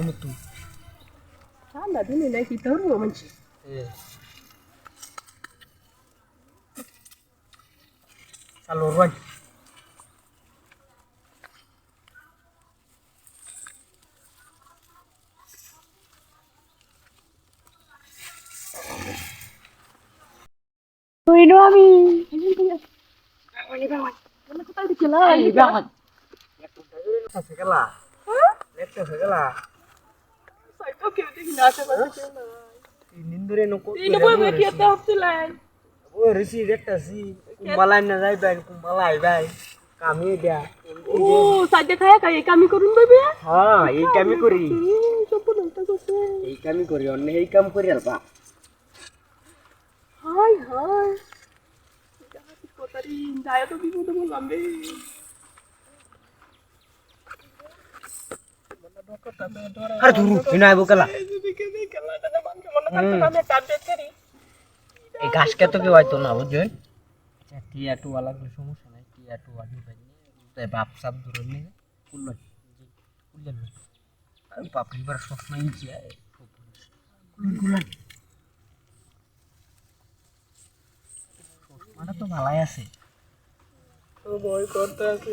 kawo mutu Allah dole na ki ta ruwa mace Alorwan Uy, no, Ami. Ayun ba yan? Ay, Let's go, segala. কেউ দেখি না আশেপাশে কেউ এই নিন্দরে নকো তিন বই বই খেতে হচ্ছিলেন ও ঋষি দেখতাছি কুম্বালাই না যাইবেন কুম্বালাই ভাই কামি দিয়া। ও সাইডে খায়া খাই কামি করুন দেবে হ্যাঁ এই কামি করি। করছে এই কামি করি অন্য এই কাম করি আলবা। High high. কোথারি যায় তো বিপদে বললাম রে। আরে ধরু বিনা আইবো গেলা এই ঘাস কে তো কেউ হয়তো না বুঝছেন আচ্ছা টিয়া টুয়া লাগলে সমস্যা নাই টিয়া টুয়া দিবেন তাই বাপ সাপ ধরে নিয়ে কুল্লো কুল্লেন না আমি বাপ এবার সবসময় ইঞ্চি কুল্লেন তো ভালাই আছে। ভয় করতে আছে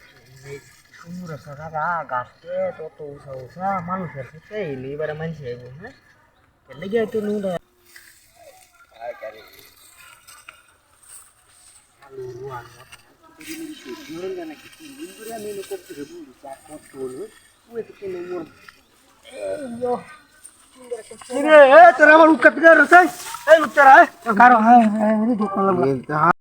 সুন্দর আছে দাদা গাছতে তত উষা উষা মানুষের সাথে এলে এবারে মানুষ আইব হ্যাঁ লেগে তো নুদা তোরা আমার উৎকাত রসাই এই উত্তরা কারও হ্যাঁ।